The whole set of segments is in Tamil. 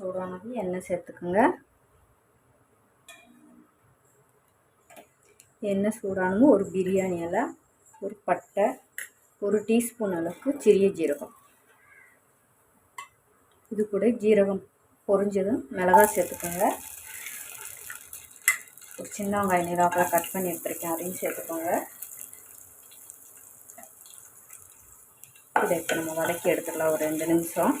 சூடானது எண்ணெய் சேர்த்துக்குங்க. எண்ணெய் சூடானதும் ஒரு பிரியாணி இலை ஒரு பட்டை ஒரு டீஸ்பூன் அளவுக்கு சிறிய ஜீரகம். இது கூட ஜீரகம் பொரிஞ்சதும் மிளகாய் சேர்த்துக்கோங்க. ஒரு சின்ன வெங்காயம் நீராப்பில் கட் பண்ணி எடுத்துருக்கேன். அதையும் சேர்த்துக்கோங்க. இதை இப்போ நம்ம வதக்கி எடுத்துடலாம். ஒரு ரெண்டு நிமிஷம்.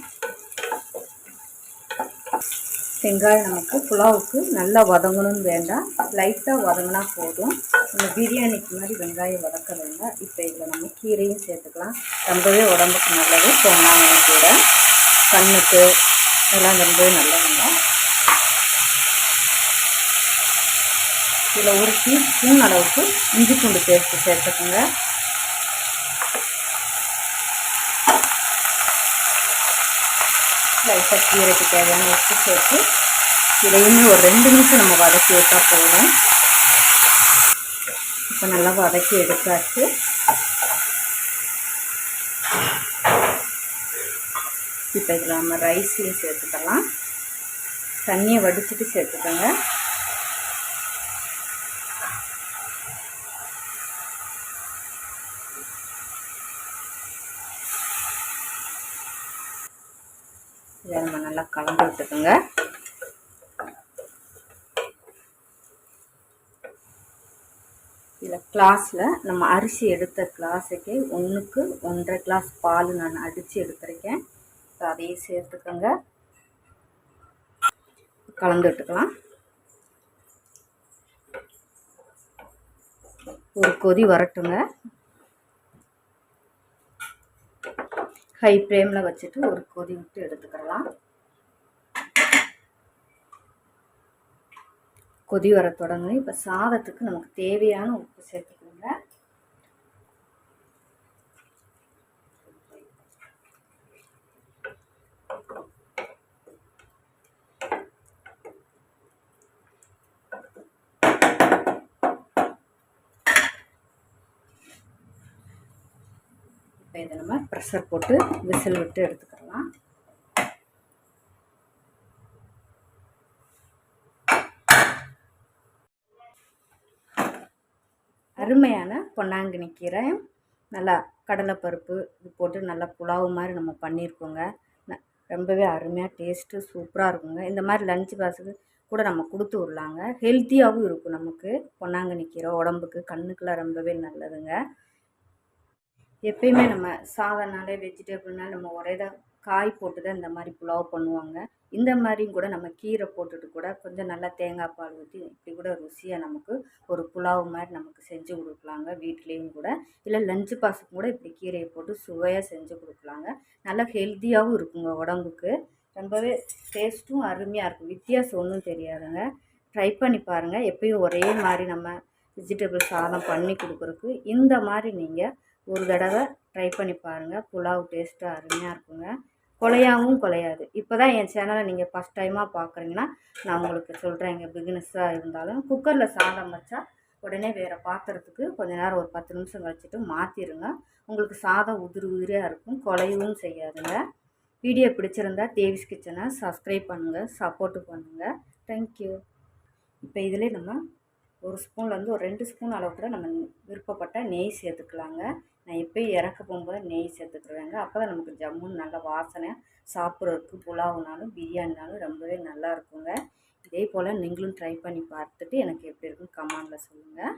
வெங்காயம் நமக்கு புலாவுக்கு நல்லா வதங்கணும்னு வேண்டாம். லைட்டாக வதங்கினா போதும். இந்த பிரியாணிக்கு மாதிரி வெங்காயம் வதக்க வேண்டாம். இப்போ இதில் நம்ம கீரையும் சேர்த்துக்கலாம். ரொம்பவே உடம்புக்கு நல்லது. பொன்னாங்கண்ணி கீரை கண்ணுக்கு எல்லாம் ரொம்பவே நல்லதுங்க. இதில் ஒரு டீஸ்பூன் அளவுக்கு இஞ்சி பூண்டு பேஸ்ட்டு சேர்த்துக்கோங்க. லைட்டாக கீரைக்கு தேவையான உப்பு சேர்த்து இதையுமே ஒரு ரெண்டு நிமிஷம் நம்ம வதக்கி விட்டால் போதும். இப்போ நல்லா வதக்கி எடுத்தாச்சு. இப்போ இதில் நம்ம ரைஸையும் சேர்த்துக்கலாம். தண்ணியை வடிச்சிட்டு சேர்த்துக்கோங்க. இதை நம்ம நல்லா கலந்து விட்டுக்கோங்க. இதில் கிளாஸில் நம்ம அரிசி எடுத்த கிளாஸுக்கு ஒன்றுக்கு ஒன்றரை கிளாஸ் பால் நான் அடித்து எடுத்திருக்கேன். இப்போ அதையும் சேர்த்துக்கோங்க. கலந்து விட்டுக்கலாம். ஒரு கொதி வரட்டுங்க. ஹை ஃப்ளேமில் வச்சுட்டு ஒரு கொதி விட்டு எடுத்துக்கிடலாம் கொதி வர தொடங்கும் இப்போ சாதத்துக்கு நமக்கு தேவையான உப்பு சேர்த்துக்கோங்க இப்போ இதை நம்ம ப்ரெஷர் போட்டு விசில் விட்டு எடுத்துக்கலாம். அருமையான பொன்னாங்கண்ணி கீரை. நல்லா கடலைப்பருப்பு இது போட்டு நல்லா புலாவு மாதிரி நம்ம பண்ணியிருக்கோங்க. ரொம்பவே அருமையாக டேஸ்ட்டு சூப்பராக இருக்குங்க. இந்த மாதிரி லஞ்ச் பாக்ஸுக்கு கூட நம்ம கொடுத்து விடலாங்க. ஹெல்த்தியாகவும் இருக்கும் நமக்கு பொன்னாங்கண்ணி கீரை உடம்புக்கு கண்ணுக்கெலாம் ரொம்பவே நல்லதுங்க. எப்பயுமே நம்ம சாதம்னாலே வெஜிடபிள்னால நம்ம ஒரே தான் காய் போட்டு தான் இந்த மாதிரி புலாவ் பண்ணுவாங்க. இந்த மாதிரியும் கூட நம்ம கீரை போட்டுட்டு கூட கொஞ்சம் நல்லா தேங்காய் பால் ஊற்றி இப்படி கூட ருசியாக நமக்கு ஒரு புலாவ் மாதிரி நமக்கு செஞ்சு கொடுக்கலாங்க வீட்லேயும் கூட. இல்லை லஞ்சு பாக்ஸுக்கு கூட இப்படி கீரையை போட்டு சுவையாக செஞ்சு கொடுக்கலாங்க. நல்லா ஹெல்த்தியாகவும் இருக்குங்க உடம்புக்கு. ரொம்பவே டேஸ்ட்டும் அருமையாக இருக்கும். வித்தியாசம் ஒன்றும் தெரியாதுங்க. ட்ரை பண்ணி பாருங்கள் எப்பயும் ஒரே மாதிரி நம்ம வெஜிடபிள் சாதம் பண்ணி கொடுக்குறக்கு இந்த மாதிரி நீங்கள் ஒரு தடவை ட்ரை பண்ணி பாருங்கள் புலாவ் டேஸ்ட்டாக அருமையாக இருக்குங்க. கொலையாகவும் கொலையாது. இப்போ தான் என் சேனலை நீங்கள் ஃபஸ்ட் டைமாக பார்க்குறீங்கன்னா நான் உங்களுக்கு சொல்கிறேன் இங்கே பிகினஸாக இருந்தாலும் குக்கரில் சாதம் வச்சா உடனே வேறு பாத்திரத்துக்கு கொஞ்ச நேரம் ஒரு பத்து நிமிஷம் கழிச்சிட்டு மாற்றிடுங்க உங்களுக்கு சாதம் உதிரி உதிரியாக இருக்கும். கொலையவும் செய்யாதுங்க. வீடியோ பிடிச்சிருந்தா தேவிஸ் கிச்சனை சப்ஸ்கிரைப் பண்ணுங்கள் சப்போர்ட்டு பண்ணுங்கள் தேங்க்யூ இப்போ இதிலே நம்ம ஒரு ஸ்பூன்லேருந்து ஒரு ரெண்டு ஸ்பூன் அளவு கூட நம்ம விருப்பப்பட்ட நெய் சேர்த்துக்கலாங்க. நான் எப்போயும் இறக்க போகும்போது நெய் சேர்த்துக்குருவேங்க. அப்போ தான் நமக்கு ஜம்முன்னு நல்ல வாசனை சாப்பிட்றதுக்கு புலாவுனாலும் பிரியாணினாலும் ரொம்பவே நல்லா இருக்குங்க. இதே போல் நீங்களும் ட்ரை பண்ணி பார்த்துட்டு எனக்கு எப்படி இருக்குன்னு சொல்லுங்கள்